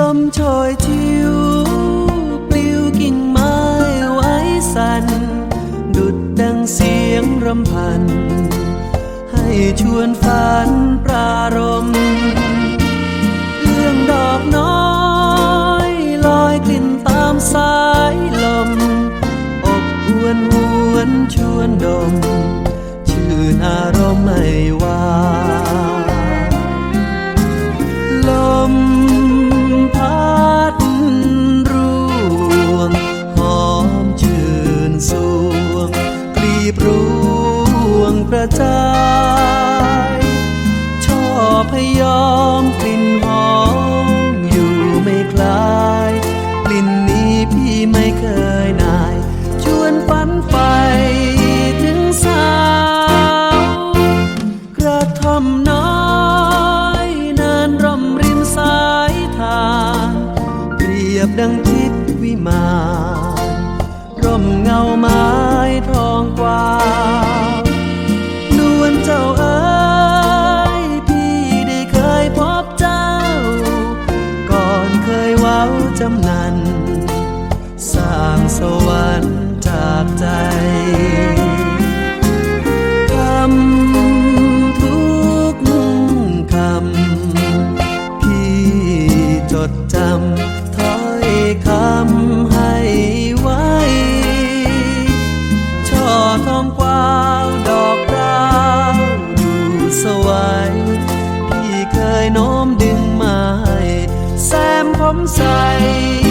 ลมโชยทิวปลิวกิ่งไม้ไว้สัน ดุดดังเสียงรำพัน ให้ชวนฝันปรารมเรื่องดอกน้อยลอยกลิ่นตามสายลม อบอวนหวนชวนดม ชื่นอารมณ์ไม่ว่า อบให้ยอมกลิ่นหอมอยู่ไม่คลาย กลิ่นนี้พี่ไม่เคยนาย ชวนฝันไปถึงสาวกระท่อมน้อยนินร่มริมสายทางเปรียบดังทิพวิมานร่มเงาไม้ทองกวาว จำนัน สร้างสวรรค์จากใจคำทุกคำ พี่จดจำถ้อยคำให้ไว้ ช่อทองกวาวดอกราวดูสวย พี่เคยโน้มดึงม xem bóng dài.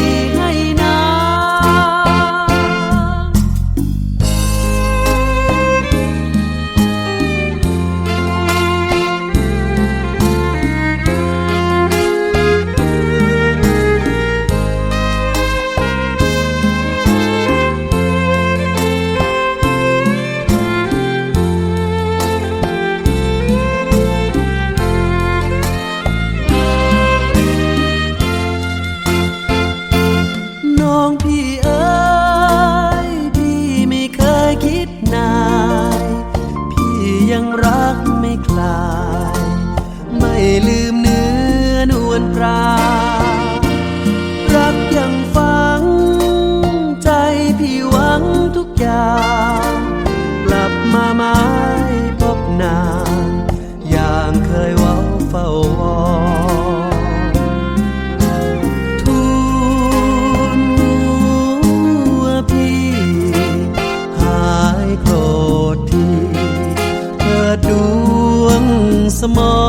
พี่เอ๋ยพี่ไม่เคยคิดนาย พี่ยังรักไม่คลาย ไม่ลืมเนื้อนวลปรา สมอ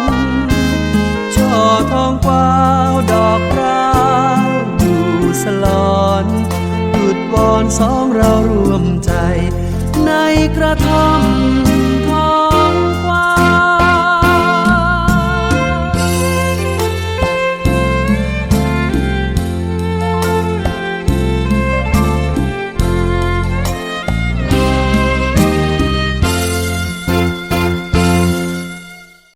นช่อทองกวาวดอกราวดูสลอนดุดวอนสองเรารวมใจในกระท่อม